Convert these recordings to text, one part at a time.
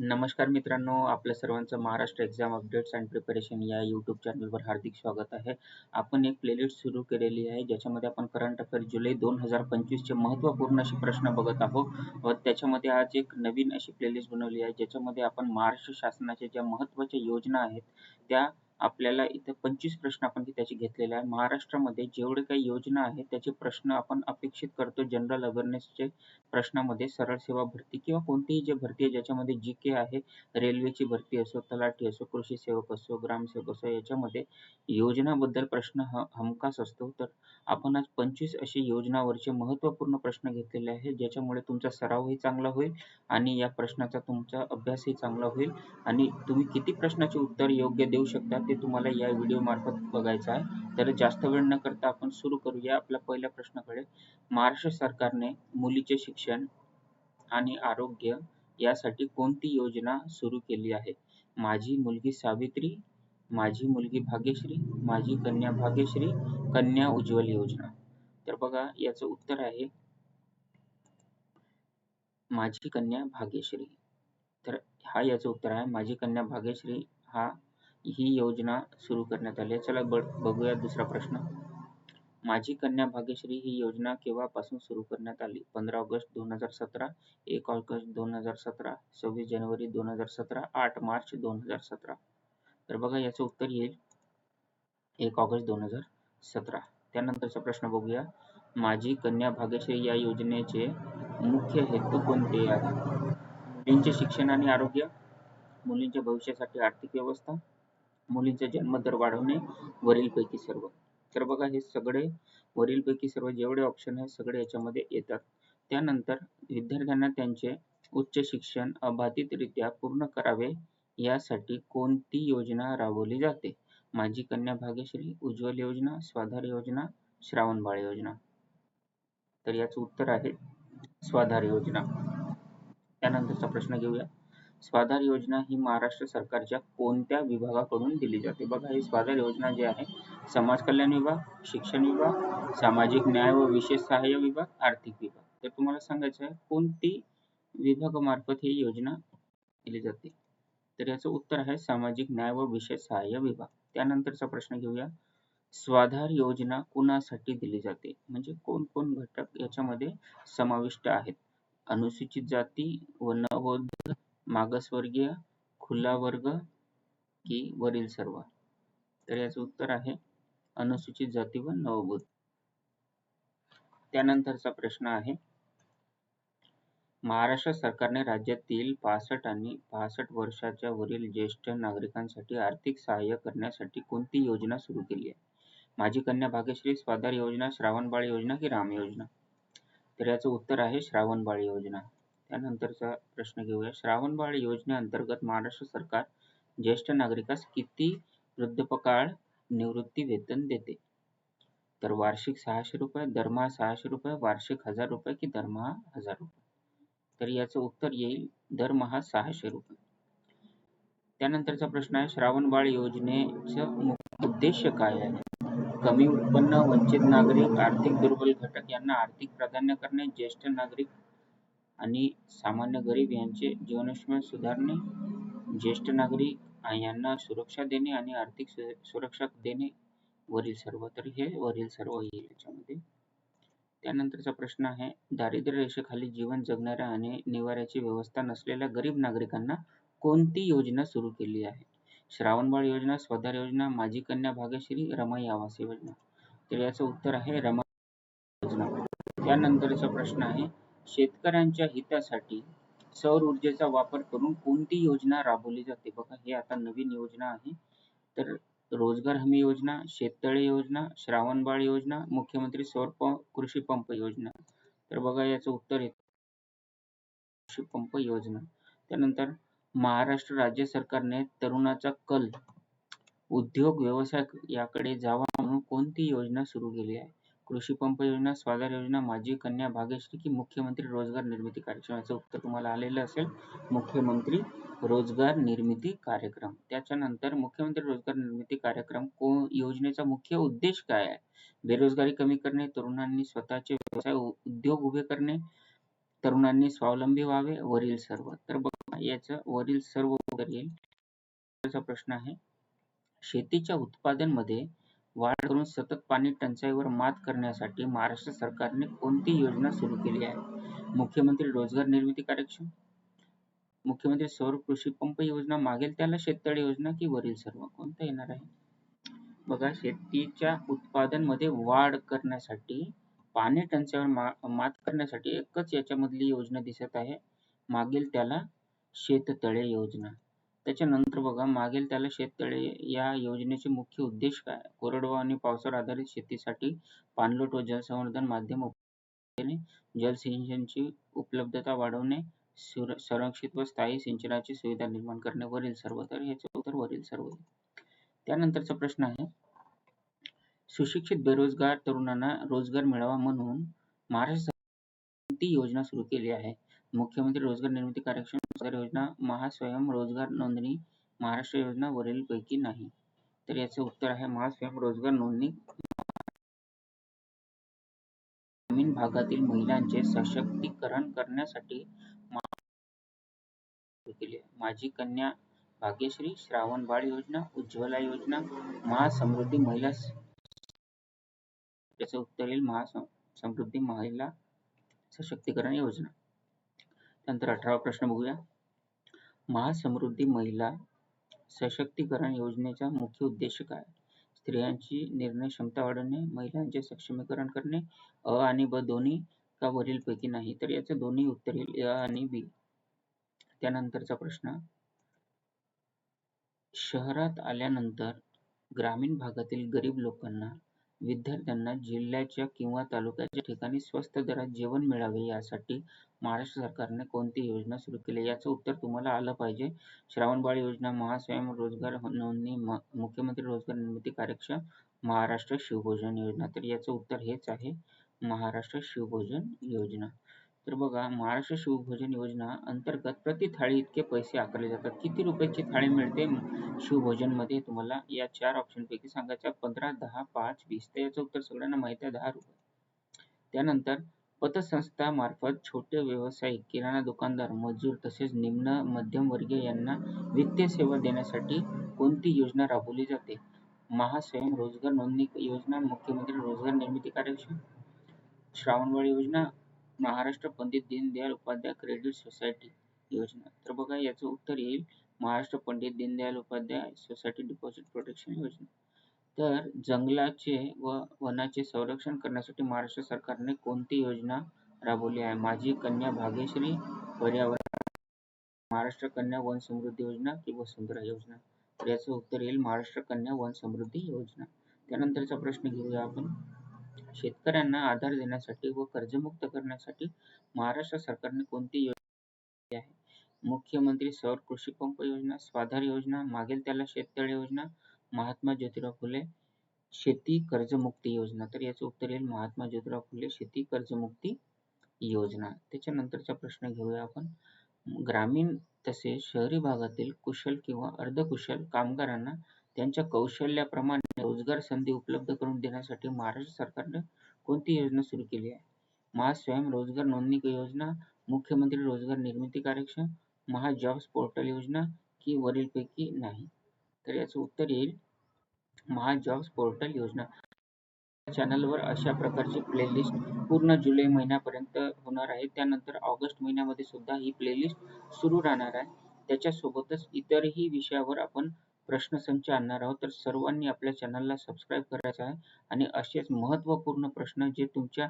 नमस्कार मित्रांनो आपल्या सर्वांचं Maharashtra exam updates and preparation या यूट्यूब चॅनलवर हार्दिक स्वागत आहे. आपण एक प्लेलिस्ट सुरू केलेली आहे ज्याच्यामध्ये आपण करंट अफेअर जुलै दोन हजार पंचवीसचे महत्त्वपूर्ण असे प्रश्न बघत आहोत. व त्याच्यामध्ये आज एक नवीन अशी प्लेलिस्ट बनवली आहे ज्याच्यामध्ये आपण महाराष्ट्र शासनाच्या ज्या महत्त्वाच्या योजना आहेत त्या आपल्याला इथं पंचवीस प्रश्न आपण त्याचे घेतलेले आहे महाराष्ट्रामध्ये जेवढे काही योजना आहेत त्याचे प्रश्न आपण अपेक्षित करतो जनरल अवेअरनेसचे प्रश्नामध्ये सरळ सेवा भरती किंवा कोणतीही जे भरती आहे ज्याच्यामध्ये जी के आहे रेल्वेची भरती असो तलाठी असो कृषी सेवक असो ग्रामसेवक असो याच्यामध्ये योजनाबद्दल प्रश्न ह हमखास असतो. तर आपण आज पंचवीस अशी योजनावरचे महत्त्वपूर्ण प्रश्न घेतलेले आहे ज्याच्यामुळे तुमचा सरावही चांगला होईल आणि या प्रश्नाचा तुमचा अभ्यासही चांगला होईल आणि तुम्ही किती प्रश्नाचे उत्तर योग्य देऊ शकता ते तुम्हाला या व्हिडिओ मार्फत बघायचं आहे. तर जास्त वेळ न करता आपण सुरू करूया आपल्या पहिल्या प्रश्नाकडे. महाराष्ट्र सरकारने मुलीचे शिक्षण आणि आरोग्य यासाठी कोणती योजना सुरू केली आहे? माझी मुलगी सावित्री माझी मुलगी भाग्यश्री माझी कन्या भाग्यश्री कन्या उज्ज्वल योजना. तर बघा याचं उत्तर आहे माझी कन्या भाग्यश्री. तर हा याचं उत्तर आहे माझी कन्या भाग्यश्री हा ही योजना सुरू करण्यात आली आहे. चला बघूया दुसरा प्रश्न. माझी कन्या भाग्यश्री ही योजना केव्हापासून सुरू करण्यात आली? पंधरा ऑगस्ट दोन हजार सतरा एक ऑगस्ट दोन हजार सतरा सव्वीस जानेवारी दोन हजार सतरा आठ मार्च दोन हजार सतरा. तर बघा याचं उत्तर येईल. एक ऑगस्ट दोन हजार सतरा. त्यानंतरचा प्रश्न बघूया. माझी कन्या भाग्यश्री या योजनेचे मुख्य हेतू कोणते आहे? मुलींचे शिक्षण आणि आरोग्य मुलींच्या भविष्यासाठी आर्थिक व्यवस्था मुलींचा जन्मदर वाढवणे वरीलपैकी सर्व. तर बघा हे सगळे वरीलपैकी सर्व जेवढे ऑप्शन आहे सगळे याच्यामध्ये येतात. त्यानंतर विद्यार्थ्यांना त्यांचे उच्च शिक्षण अबाधितरित्या पूर्ण करावे यासाठी कोणती योजना राबवली जाते? माझी कन्या भाग्यश्री उज्ज्वल योजना स्वाधार योजना श्रावणबाळ योजना. तर याचं उत्तर आहे स्वाधार योजना. त्यानंतरचा प्रश्न घेऊया. स्वाधार योजना ही महाराष्ट्र सरकारच्या कोणत्या विभागाकडून दिली जाते? बघा ही स्वाधार योजना जी आहे समाज कल्याण विभाग शिक्षण विभाग सामाजिक न्याय व विशेष सहाय्य विभाग आर्थिक विभाग. तर तुम्हाला सांगायचं आहे कोणती विभागामार्फत ही योजना दिली जाते? तर याचं उत्तर आहे सामाजिक न्याय व विशेष सहाय्य विभाग. त्यानंतरचा प्रश्न घेऊया. स्वाधार योजना कुणासाठी दिली जाते? म्हणजे कोण कोण घटक याच्यामध्ये समाविष्ट आहेत? अनुसूचित जाती व नवोद मागासवर्गीय खुला वर्ग की वरील सर्व? तर याचं उत्तर आहे अनुसूचित जाती व नवभूत. त्यानंतरचा प्रश्न आहे महाराष्ट्र सरकारने राज्यातील पासष्ट आणि पासष्ट वर्षाच्या वरील ज्येष्ठ नागरिकांसाठी आर्थिक सहाय्य करण्यासाठी कोणती योजना सुरू केली आहे? माझी कन्या भाग्यश्री स्वाधार योजना श्रावणबाळ योजना की राम योजना? तर याचं उत्तर आहे श्रावणबाळ योजना. त्यानंतरचा प्रश्न घेऊया. श्रावणबाळ योजनेअंतर्गत महाराष्ट्र सरकार ज्येष्ठ नागरिकास किती वृद्धपकाळ निवृत्ती वेतन देते? तर वार्षिक सहाशे रुपये दरमहा सहाशे रुपये वार्षिक हजार रुपये की दरमहा हजार रुपये? तर याचं उत्तर येईल दरमहा सहाशे रुपये. त्यानंतरचा प्रश्न आहे श्रावणबाळ योजनेचं उद्देश काय आहे? कमी उत्पन्न वंचित नागरिक आर्थिक दुर्बल घटक यांना आर्थिक प्राधान्य करणे ज्येष्ठ नागरिक आणि सामान्य गरीब यांचे जीवनशैली सुधारणे ज्येष्ठ नागरिक यांना सुरक्षा देणे आणि आर्थिक सुरक्षा देणे वरील सर्व तर हे वरील सर्व येईल याच्यामध्ये त्यानंतरचा प्रश्न आहे दारिद्र्य रेषेखाली जीवन जगणाऱ्या आणि निवाऱ्याची व्यवस्था नसलेल्या गरीब नागरिकांना कोणती योजना सुरू केली आहे? श्रावणबाळ योजना स्वधार योजना माझी कन्या भाग्यश्री रमाई आवास योजना. तर याचं उत्तर आहे रमाई योजना. त्यानंतरचा प्रश्न आहे शेतकऱ्यांच्या हितासाठी सौर ऊर्जेचा वापर करून कोणती योजना राबवली जाते? बघा हे आता नवीन योजना आहे. तर रोजगार हमी योजना शेततळे योजना श्रावणबाळ योजना मुख्यमंत्री सौर कृषी पंप योजना. तर बघा याचं उत्तर येत. कृषी पंप योजना. त्यानंतर महाराष्ट्र राज्य सरकारने तरुणाचा कल उद्योग व्यवसाय याकडे जावा म्हणून कोणती योजना सुरू केली आहे? कृषी पंप योजना स्वाधार योजना माझी कन्या भाग्यश्री की मुख्यमंत्री रोजगार निर्मिती कार्यक्रमाचं उत्तर तुम्हाला आलेलं असेल. मुख्यमंत्री रोजगार निर्मिती कार्यक्रम. त्याच्यानंतर मुख्यमंत्री रोजगार निर्मिती कार्यक्रम को योजनेचा मुख्य उद्देश काय आहे? बेरोजगारी कमी करणे तरुणांनी स्वतःचे व्यवसाय उद्योग उभे करणे तरुणांनी स्वावलंबी व्हावे वरील सर्व. तर बघा याचं वरील सर्व येईल. प्रश्न आहे शेतीच्या उत्पादनमध्ये वाढ करून सतत पाणी टंचाईवर मात करण्यासाठी महाराष्ट्र सरकारने कोणती योजना सुरू केली आहे? मुख्यमंत्री रोजगार निर्मिती कार्यक्षम? मुख्यमंत्री सौर कृषी पंप योजना मागेल त्याला शेततळे योजना की वरील सर्व? कोणता येणार आहे? बघा शेतीच्या उत्पादनमध्ये वाढ करण्यासाठी पाणी टंचाईवर मा मात करण्यासाठी एकच याच्यामधली योजना दिसत आहे. मागेल त्याला शेततळे योजना. त्याच्यानंतर बघा मागेल त्याला शेततळे या योजनेचे मुख्य उद्देश काय? कोरडवाहू आणि पावसावर आधारित शेतीसाठी पाणलोट व जलसंवर्धन माध्यम जलसिंचनची उपलब्धता वाढवणे संरक्षित व स्थायी सिंचनाची सुविधा निर्माण करणे वरील सर्व तर याचे उत्तर वरील सर्व त्यानंतरचा प्रश्न आहे सुशिक्षित बेरोजगार तरुणांना रोजगार मिळावा म्हणून महाराष्ट्र योजना सुरू केली आहे? मुख्यमंत्री रोजगार निर्मिती कार्यक्षम योजना महास्वयं रोजगार नोंदणी महाराष्ट्र योजना वरील पैकी नाही. तर याचे उत्तर आहे महास्वयं रोजगार नोंदणी ग्रामीण भागातील महिलांचे सशक्तीकरण करण्यासाठी माझी कन्या भाग्यश्री श्रावण बाळ योजना उज्ज्वला योजना महासमृद्धी महिला त्याचं उत्तर येईल महासमृद्धी महिला सशक्तीकरण योजना. नंतर अठरावा प्रश्न बघूया. महासमृद्धी महिला सशक्तीकरण योजनेचा मुख्य उद्देश काय? स्त्रियांची निर्णय क्षमता वाढवणे महिलांचे सक्षमीकरण करणे अ आणि ब दोन्ही का वरील पैकी नाही? तर याचे दोन्ही उत्तर येईल अ आणि बी. त्यानंतरचा प्रश्न. शहरात आल्यानंतर ग्रामीण भागातील गरीब लोकांना विद्यार्थ्यांना जिल्ह्याच्या किंवा तालुक्याच्या ठिकाणी स्वस्त दरात जेवण मिळावे यासाठी महाराष्ट्र सरकारने कोणती योजना सुरू केली? याचं उत्तर तुम्हाला आलं पाहिजे. श्रावणबाळ योजना महास्वयं रोजगार नोंदणी मुख्यमंत्री रोजगार निर्मिती कार्यक्षम महाराष्ट्र शिवभोजन योजना. तर याचं उत्तर हेच आहे. महाराष्ट्र शिवभोजन योजना. तर बघा महाराष्ट्र शिवभोजन योजना अंतर्गत प्रति थाळी इतके पैसे आकारले जातात. किती रुपयाची थाळी मिळते शिवभोजनमध्ये? तुम्हाला या चार ऑप्शन पैकी पंधरा दहा पाच वीस. तर याचं उत्तर सगळ्यांना माहिती आहे दहा रुपये. त्यानंतर पतसंस्था मार्फत छोटे व्यावसायिक किराणा दुकानदार मजूर तसेच निम्न मध्यमवर्गीय यांना वित्तीय सेवा देण्यासाठी कोणती योजना राबवली जाते? महास्वयं रोजगार नोंदणी योजना मुख्यमंत्री रोजगार निर्मिती कार्यक्षम श्रावणबाळ योजना महाराष्ट्र पंडित दीनदयाल उपाध्याय क्रेडिट सोसायटी योजना. तर बघा याचं उत्तर येईल. Maharashtra Pandit Deendayal Upadhyay society deposit protection योजना. तर जंगलाचे व वनाचे संरक्षण करण्यासाठी महाराष्ट्र सरकारने कोणती योजना राबवली आहे? माझी कन्या भाग्यश्री पर्यावरण महाराष्ट्र कन्या वन समृद्धी योजना की वसुंधरा योजना. तर याचं उत्तर येईल. महाराष्ट्र कन्या वन समृद्धी योजना. त्यानंतरचा प्रश्न घेऊया आपण. शेतकऱ्यांना आधार देण्यासाठी व कर्जमुक्त करण्यासाठी महाराष्ट्र सरकारने कोणती योजना आहे? मुख्यमंत्री सौर कृषी पंप योजना स्वाधार योजना मागेल त्याला शेततळे योजना महात्मा ज्योतिराव फुले शेती कर्जमुक्ती योजना. तर याचं उत्तर येईल महात्मा ज्योतिराव फुले शेती कर्जमुक्ती योजना. त्याच्यानंतरचा प्रश्न घेऊया आपण. ग्रामीण तसेच शहरी भागातील कुशल किंवा अर्धकुशल कामगारांना त्यांच्या कौशल्याप्रमाणे रोजगार संधी उपलब्ध करून देण्यासाठी महाराष्ट्र सरकारने कोणती योजना सुरू केली आहे? महास्वयं रोजगार नोंदणी योजना मुख्यमंत्री रोजगार निर्मिती कार्यक्षम महाजॉब्स पोर्टल योजना की वरीलपैकी नाही? तर याचं उत्तर येईल महाजॉब्स पोर्टल योजना. चॅनलवर अशा प्रकारची प्लेलिस्ट पूर्ण जुलै महिन्यापर्यंत होणार आहे. त्यानंतर ऑगस्ट महिन्यामध्ये सुद्धा ही प्लेलिस्ट सुरू राहणार आहे. त्याच्यासोबतच इतरही विषयावर आपण प्रश्नसंच आणणार आहोत. तर सर्वांनी आपल्या चॅनलला सबस्क्राईब करायचं आहे. आणि असेच महत्त्वपूर्ण प्रश्न जे तुमच्या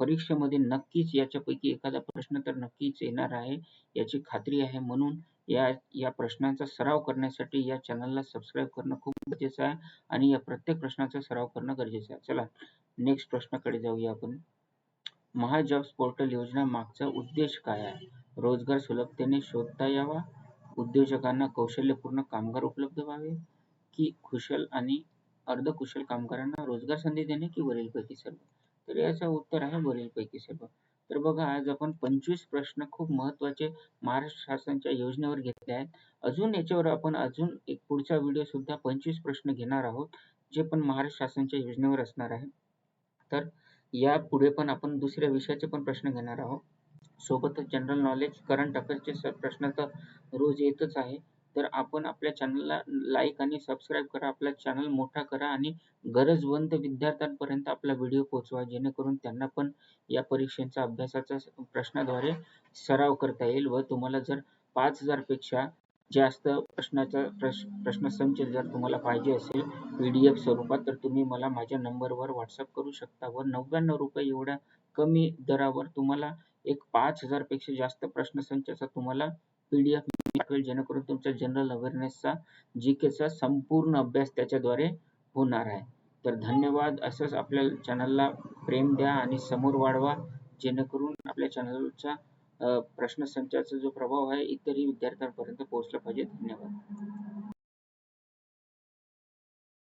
परीक्षेमध्ये नक्कीच याच्यापैकी एखादा प्रश्न तर नक्कीच येणार आहे. याची खात्री आहे. म्हणून या या प्रश्नांचा सराव करण्यासाठी या चॅनलला सबस्क्राईब करणं खूप गरजेचं आहे. आणि या प्रत्येक प्रश्नाचा सराव करणं गरजेचं आहे. चला नेक्स्ट प्रश्नाकडे जाऊया आपण. महाजॉब्स पोर्टल योजना मागचा उद्देश काय आहे? रोजगार सुलभतेने शोधता यावा? उद्योजकांना कौशल्यपूर्ण कामगार उपलब्ध व्हावे की कुशल आणि अर्धकुशल कामगारांना रोजगार संधी देणे की वरीलपैकी सर्व? तर याचं उत्तर आहे वरीलपैकी सर्व. तर बघा आज आपण पंचवीस प्रश्न खूप महत्त्वाचे महाराष्ट्र शासनाच्या योजनेवर घेतले आहेत. अजून याच्यावर आपण अजून एक पुढचा व्हिडिओ सुद्धा पंचवीस प्रश्न घेणार आहोत जे पण महाराष्ट्र शासनाच्या योजनेवर असणार आहे. तर या पुढे पण आपण दुसऱ्या विषयाचे पण प्रश्न घेणार आहोत. सोबतच जनरल नॉलेज करंट अफेअर्सचे प्रश्न तर रोज येतच आहे. तर आपण आपल्या चॅनलला लाईक आणि सबस्क्राईब करा आपला चॅनल मोठा करा आणि गरजवंत विद्यार्थ्यांपर्यंत आपला व्हिडिओ पोहोचवा जेणेकरून त्यांना पण या परीक्षेचा अभ्यासाचा प्रश्नाद्वारे सराव करता येईल व तुम्हाला जर पाच हजारपेक्षा जास्त प्रश्नाचा प्रश प्रश्नसंच जर तुम्हाला पाहिजे असेल पी डी एफ स्वरूपात तर तुम्ही मला माझ्या नंबरवर व्हॉट्सअप करू शकता व नव्याण्णव रुपये एवढ्या कमी दरावर तुम्हाला एक पाच हजारपेक्षा जास्त प्रश्नसंचाचा तुम्हाला पीडीएफ पाठवेल जेणेकरून तुमच्या जनरल अवेअरनेसचा जी केचा संपूर्ण अभ्यास त्याच्याद्वारे होणार आहे. तर धन्यवाद. असंच आपल्या चॅनलला प्रेम द्या आणि समोर वाढवा जेणेकरून आपल्या चॅनलचा प्रश्नसंचाचा जो प्रभाव आहे इतरही विद्यार्थ्यांपर्यंत पोहोचला पाहिजे. धन्यवाद.